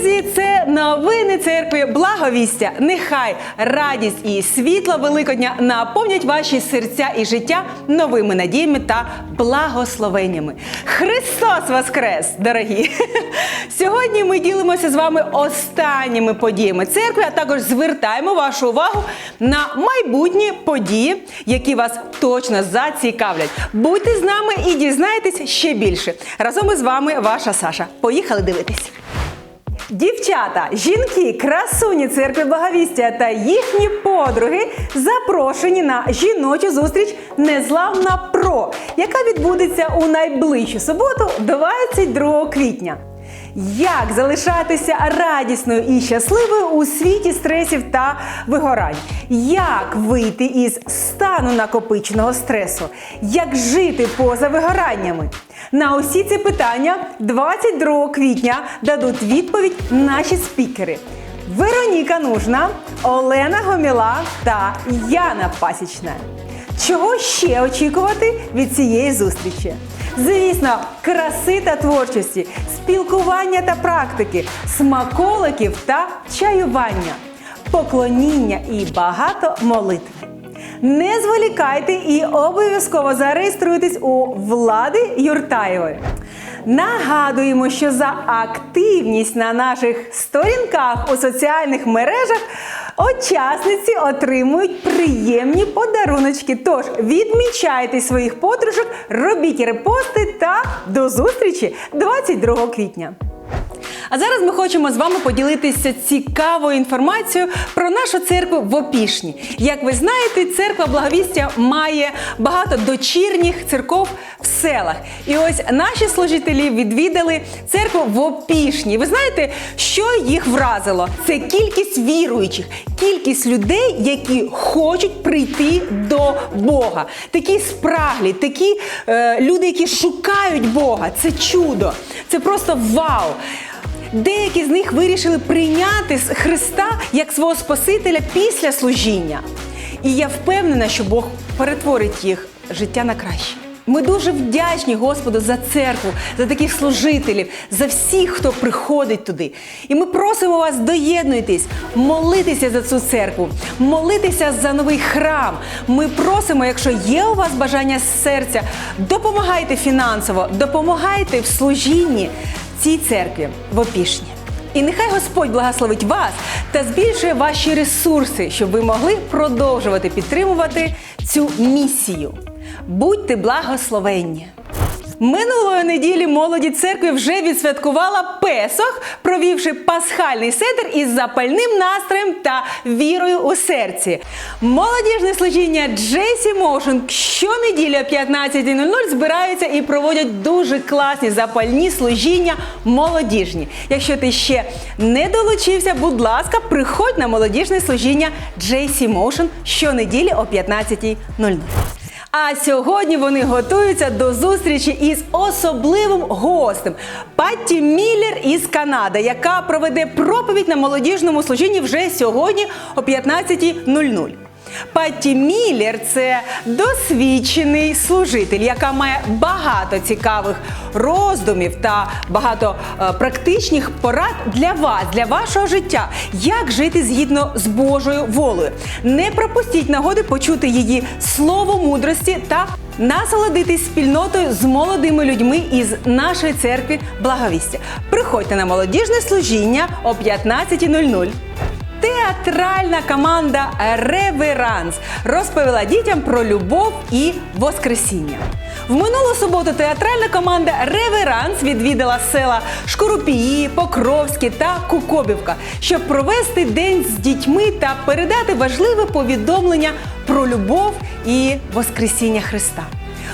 Друзі, це новини церкви Благовістя. Нехай радість і світло Великодня наповнять ваші серця і життя новими надіями та благословеннями. Христос Воскрес, дорогі! Сьогодні ми ділимося з вами останніми подіями церкви, а також звертаємо вашу увагу на майбутні події, які вас точно зацікавлять. Будьте з нами і дізнайтесь ще більше. Разом із вами ваша Саша. Поїхали дивитись. Дівчата, жінки, красуні церкви Благовістя та їхні подруги запрошені на жіночу зустріч Незламна Про, яка відбудеться у найближчу суботу, 22 квітня. Як залишатися радісною і щасливою у світі стресів та вигорань? Як вийти із стану накопиченого стресу? Як жити поза вигораннями? На усі ці питання 22 квітня дадуть відповідь наші спікери. Вероніка Нужна, Олена Гоміла та Яна Пасічна. Чого ще очікувати від цієї зустрічі? Звісно, краси та творчості, спілкування та практики, смаколиків та чаювання, поклоніння і багато молитв. Не зволікайте і обов'язково зареєструйтесь у влади Юртаєвої. Нагадуємо, що за активність на наших сторінках у соціальних мережах учасниці отримують приємні подаруночки. Тож відмічайте своїх подружок, робіть репости та до зустрічі 22 квітня. А зараз ми хочемо з вами поділитися цікавою інформацією про нашу церкву в Опішні. Як ви знаєте, церква Благовістя має багато дочірніх церков в селах. І ось наші служителі відвідали церкву в Опішні. Ви знаєте, що їх вразило? Це кількість віруючих, кількість людей, які хочуть прийти до Бога. Такі спраглі, такі е, люди, які шукають Бога. Це чудо. Це просто вау. Деякі з них вирішили прийняти Христа як свого Спасителя після служіння. І я впевнена, що Бог перетворить їх життя на краще. Ми дуже вдячні Господу за церкву, за таких служителів, за всіх, хто приходить туди. І ми просимо вас доєднуйтесь, молитися за цю церкву, молитися за новий храм. Ми просимо, якщо є у вас бажання серця, допомагайте фінансово, допомагайте в служінні цій церкві в Опішні. І нехай Господь благословить вас та збільшує ваші ресурси, щоб ви могли продовжувати підтримувати цю місію. Будьте благословенні! Минулої неділі молоді церкви вже відсвяткувала Песох, провівши пасхальний седр із запальним настроєм та вірою у серці. Молодіжне служіння Джесі Моушен щонеділі о 15.00 збираються і проводять дуже класні запальні служіння молодіжні. Якщо ти ще не долучився, будь ласка, приходь на молодіжне служіння JC Motion щонеділі о 15.00. А сьогодні вони готуються до зустрічі із особливим гостем Патті Міллер із Канади, яка проведе проповідь на молодіжному служінні вже сьогодні о 15.00. Патті Міллер – це досвідчений служитель, яка має багато цікавих роздумів та багато е, практичних порад для вас, для вашого життя, як жити згідно з Божою волею. Не пропустіть нагоди почути її слово мудрості та насолодитись спільнотою з молодими людьми із нашої церкви Благовістя. Приходьте на молодіжне служіння о 15.00. Театральна команда Реверанс розповіла дітям про любов і воскресіння. В минулу суботу театральна команда Реверанс відвідала села Шкурупії, Покровські та Кукобівка, щоб провести день з дітьми та передати важливе повідомлення про любов і Воскресіння Христа.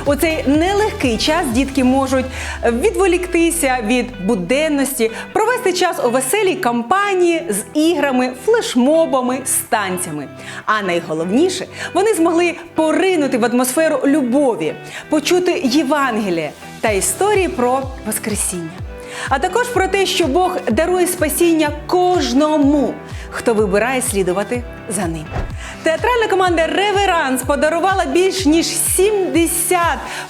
У цей нелегкий час дітки можуть відволіктися від буденності, провести час у веселій компанії з іграми, флешмобами, з танцями. А найголовніше, вони змогли поринути в атмосферу любові, почути Євангеліє та історії про Воскресіння. А також про те, що Бог дарує спасіння кожному. хто вибирає слідувати за ним. Театральна команда Реверанс подарувала більш ніж 70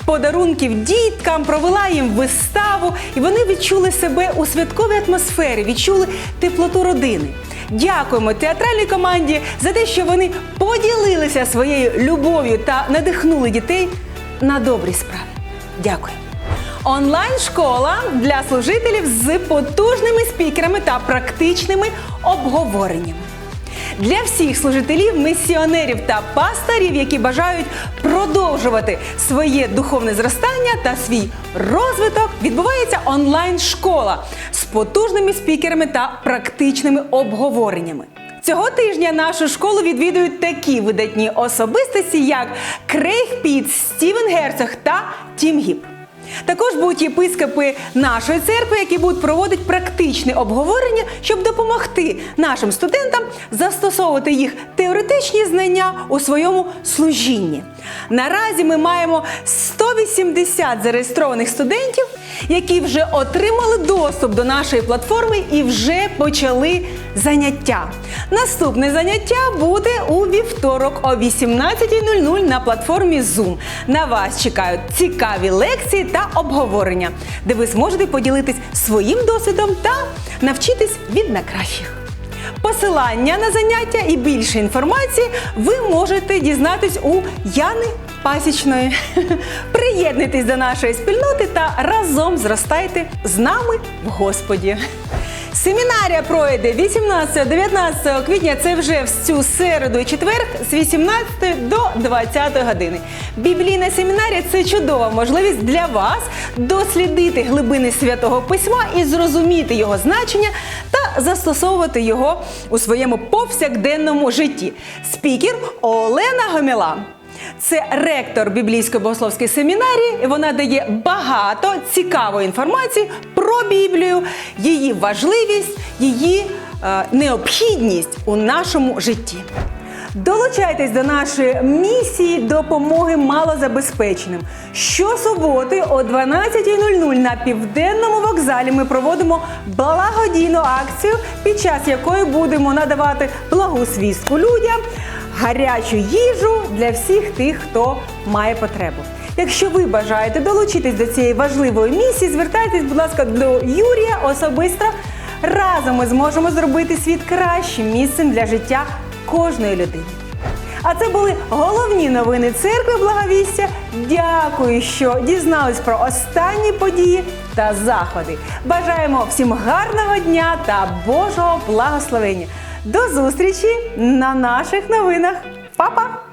подарунків діткам, провела їм виставу, і вони відчули себе у святковій атмосфері, відчули теплоту родини. Дякуємо театральній команді за те, що вони поділилися своєю любов'ю та надихнули дітей на добрі справи. Дякую. Онлайн-школа для служителів з потужними спікерами та практичними обговореннями. Для всіх служителів, місіонерів та пасторів, які бажають продовжувати своє духовне зростання та свій розвиток, відбувається онлайн-школа з потужними спікерами та практичними обговореннями. Цього тижня нашу школу відвідують такі видатні особистості, як Крейг Піт, Стівен Герцог та Тім Гіп. Також будуть єпископи нашої церкви, які будуть проводити практичне обговорення, щоб допомогти нашим студентам застосовувати їх теоретичні знання у своєму служінні. Наразі ми маємо 180 зареєстрованих студентів, які вже отримали доступ до нашої платформи і вже почали заняття. Наступне заняття буде у вівторок о 18.00 на платформі Zoom. На вас чекають цікаві лекції та обговорення, де ви зможете поділитись своїм досвідом та навчитись від найкращих. Посилання на заняття і більше інформації ви можете дізнатись у Яни Пасічної. Приєднуйтесь до нашої спільноти та разом зростайте з нами в Господі. Семінарія пройде 18-19 квітня. Це вже в цю середу і четвер з 18 до 20 години. Біблійна семінарія це чудова можливість для вас дослідити глибини святого письма і зрозуміти його значення та застосовувати його у своєму повсякденному житті. Спікер Олена Гоміла. Це ректор біблійської богословської семінарії. і Вона дає багато цікавої інформації про Біблію, її важливість, її е, необхідність у нашому житті. Долучайтесь до нашої місії допомоги малозабезпеченим. Щосуботи о 12.00 на південному вокзалі ми проводимо благодійну акцію, під час якої будемо надавати благу свістку людям, гарячу їжу для всіх тих, хто має потребу. Якщо ви бажаєте долучитись до цієї важливої місії, звертайтесь, будь ласка, до Юрія особисто. Разом ми зможемо зробити світ кращим місцем для життя кожної людини. А це були головні новини церкви Благовістя. Дякую, що дізнались про останні події та заходи. Бажаємо всім гарного дня та Божого благословення. До зустрічі на наших новинах. Па-па!